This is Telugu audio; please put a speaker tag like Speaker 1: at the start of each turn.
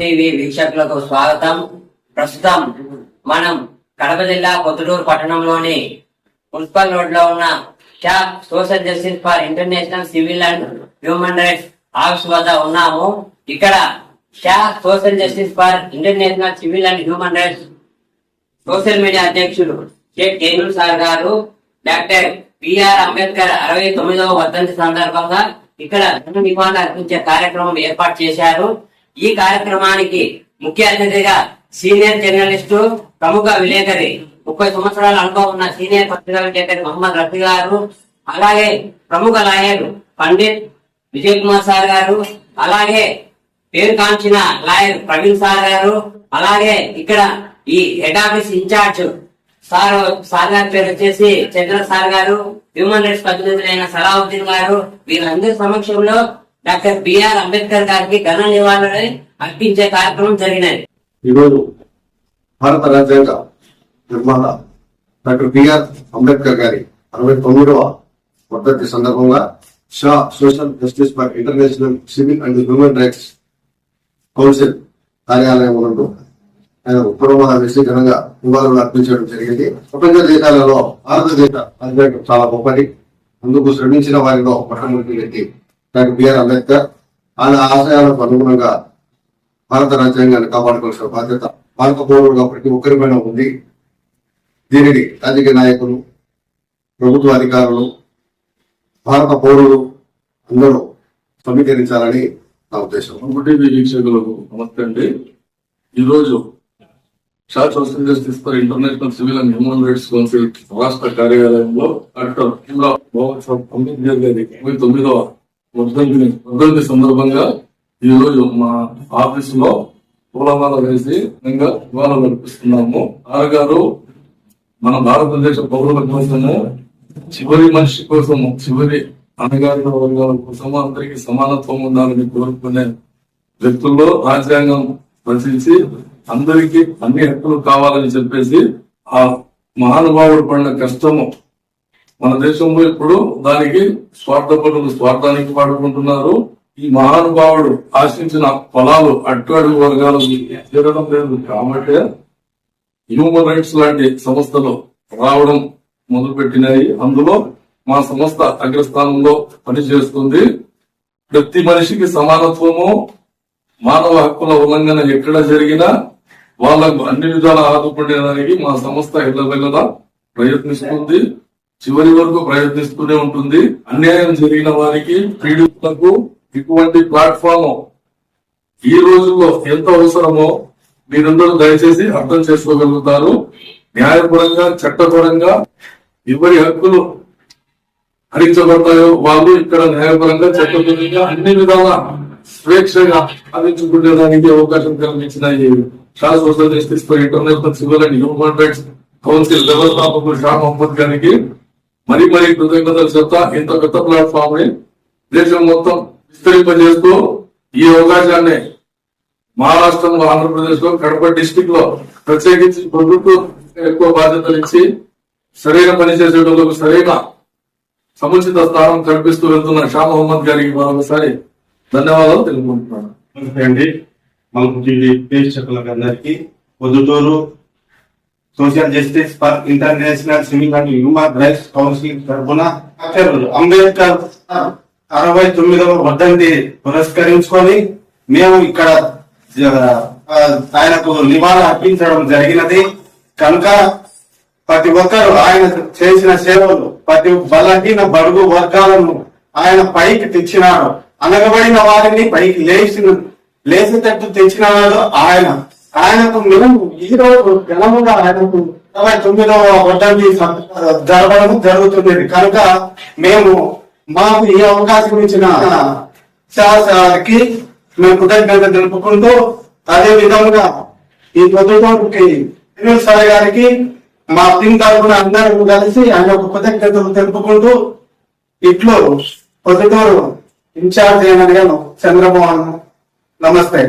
Speaker 1: టీవీ వీక్షకులకు స్వాగతం. ప్రస్తుతం మనం కడప జిల్లా కొత్తూరు పట్టణంలోని మున్సిపల్ రోడ్లో ఉన్న shop social justice for international civil and human rights office వద్ద ఉన్నాము. ఇక్కడ Shah social justice for international civil and human rights social media అధ్యక్షుడు షేక్ కేనూర్ సార్ గారు డాక్టర్ బిఆర్ అంబేద్కర్ అరవై తొమ్మిదవ వర్ధంతి సందర్భంగా ఇక్కడ ధన నివాళులు అర్పించే కార్యక్రమం ఏర్పాటు చేశారు. ఈ కార్యక్రమానికి ముఖ్య అతిథిగా సీనియర్ జర్నలిస్టు ప్రముఖ విలేకరి ముప్పై సంవత్సరాల అనుభవం ఉన్న సీనియర్ పత్రికా విలేకరి మహమ్మద్ రఫీ గారు అలాగే ప్రముఖ లాయర్ పండిత్ విజయ్ కుమార్ సార్ గారు అలాగే పేరు కాంచిన లాయర్ ప్రవీణ్ సార్ గారు అలాగే ఇక్కడ ఈ head office in charge sir sir గారి పేరు వచ్చేసి చంద్ర సార్ గారు హ్యూమన్ రైట్స్ ప్రతినిధులైన సలాహుద్దీన్ గారు వీరందరి సమక్షంలో డాక్టర్ బిఆర్ అంబేద్కర్ గారికి ఘన నివాళులు అర్పించే కార్యక్రమం జరిగినది.
Speaker 2: ఈరోజు భారత రాజ్యాంగ నిర్మాత డాక్టర్ బిఆర్ అంబేద్కర్ గారి అరవై తొమ్మిదవ వర్ధంతి సందర్భంగా Shah social justice for international civil and human rights council కార్యాలయం నందు ఆయన పూర్వమాన వేసి ఘనంగా నివాళులు అర్పించడం జరిగింది. ప్రపంచ దేశాలలో భారతదేశ రాజ్యాంగం చాలా గొప్పది. అందుకు శ్రమించిన వారిలో మొట్టమొదటి వ్యక్తి డాక్టర్ బిఆర్ అంబేద్కర్ ఆయన ఆశయాలకు అనుగుణంగా భారత రాజ్యాంగాన్ని కాపాడుకోవాల్సిన బాధ్యత భారత పౌరులుగా ప్రతి ఒక్కరిపైన ఉంది. దీనిని రాజకీయ నాయకులు ప్రభుత్వ అధికారులు భారత పౌరులు అందరూ సమీకరించాలని నా ఉద్దేశం.
Speaker 3: ఒకటి వీక్షకులకు నమస్తే అండి. ఈరోజు Shah social for international civil and human rights council రాష్ట్ర కార్యాలయంలో డాక్టర్ భీమ్రావ్ అంబేద్కర్ గారి తొమ్మిదవ వర్ధంతిని వర్ధంతి సందర్భంగా ఈ రోజు మా ఆఫీస్లో పూలమాల వేసి ఇంకా నివాళులు నడిపిస్తున్నాము ఆరగారు మన భారతదేశ పౌరుల కోసము చివరి మనిషి కోసము చివరి అణగారిన వర్గాల కోసము అందరికి సమానత్వం ఉండాలని కోరుకునే వ్యక్తుల్లో రాజ్యాంగం రచించి అందరికీ అన్ని హక్కులు కావాలని చెప్పేసి ఆ మహానుభావుడు పడిన కష్టము మన దేశంలో ఇప్పుడు దానికి స్వార్థపరులు స్వార్థానికి వాడుకుంటున్నారు ఈ మహానుభావుడు ఆశించిన ఫలాలు అట్టు అడుగు చేరడం లేదు. కాబట్టి హ్యూమన్ రైట్స్ లాంటి సంస్థలు రావడం మొదలుపెట్టినాయి. అందులో మా సంస్థ అగ్రస్థానంలో పనిచేస్తుంది. ప్రతి మనిషికి సమానత్వము మానవ హక్కుల ఉల్లంఘన ఎక్కడ జరిగినా వాళ్ళకు అన్ని విధాల ఆదుకునేదానికి మా సంస్థ ఎల్లవెల్లలా ప్రయత్నిస్తుంది. చివరి వరకు ప్రయత్నిస్తూనే ఉంటుంది. అన్యాయం జరిగిన వారికి పీడితులకు ఇటువంటి ప్లాట్ఫామ్ ఈ రోజుల్లో ఎంత అవసరమో మీరందరూ దయచేసి అర్థం చేసుకోగలుగుతారు. న్యాయపరంగా చట్టపరంగా ఎవరి హక్కులు హరించబడతాయో వాళ్ళు ఇక్కడ న్యాయపరంగా చట్టపరంగా అన్ని విధాలా స్వేచ్ఛగా సాధించుకునేదానికి అవకాశం కల్పించిన social justice international civil and human rights council వ్యవస్థాపకులు షా మహమ్మద్ గారికి మరి మరీ కృతజ్ఞతలు చెప్తా. ఇంత పెద్ద ప్లాట్ఫామ్ని దేశం మొత్తం విస్తరింపజేస్తూ ఈ అవకాశాన్ని మహారాష్ట్రంలో ఆంధ్రప్రదేశ్లో కడప డిస్టిక్లో ప్రత్యేకించి ప్రభుత్వం ఎక్కువ బాధ్యతలు ఇచ్చి సరైన పని చేసేటోళ్ళకు సరైన సముచిత స్థానం కల్పిస్తూ వెళ్తున్న షా మహమ్మద్ గారికి మరొకసారి ధన్యవాదాలు తెలుపుకుంటున్నాను.
Speaker 4: అండి. మనకు టీవీ ప్రేక్షకులకు అందరికీ Proddatur social justice for international civil and human rights council తరఫున అంబేద్కర్ అరవై తొమ్మిదవ వర్ధంతి పురస్కరించుకొని మేము ఇక్కడ ఆయనకు నివాళ అర్పించడం జరిగినది. కనుక ప్రతి ఒక్కరు ఆయన చేసిన సేవలు ప్రతి బలహీన బడుగు వర్గాలను ఆయన పైకి తెచ్చినాడు అనగబడిన వారిని పైకి లేచి లేచేటట్టు తెచ్చినాడు ఆయన. ఆయనకు మేము ఈ రోజు ఘనముగా ఆయనకు ఇరవై తొమ్మిదవ వడ్డీ జరగడం జరుగుతుంది కనుక మేము మాకు ఈ అవకాశం ఇచ్చిన శాసనానికి మేము కృతజ్ఞత తెలుపుకుంటూ అదే విధంగా ఈ పొద్దుటోకి సార్ గారికి మా టీం తరఫున అందరం కలిసి ఆయన ఒక కృతజ్ఞతలు తెలుపుకుంటూ ఇట్లు పొద్దుటూరు ఇన్ఛార్జ్ అయిన చంద్రమోహన్ నమస్తే.